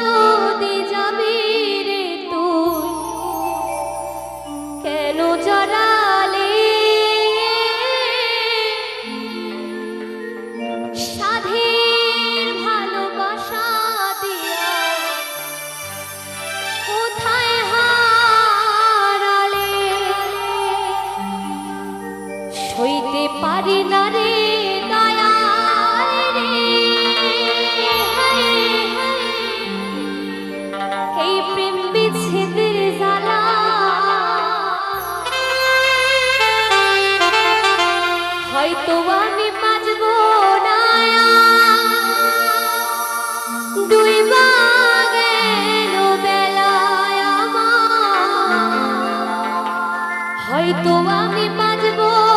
যদি যাবে রে তুই কেন হয়তো আমি বাজবো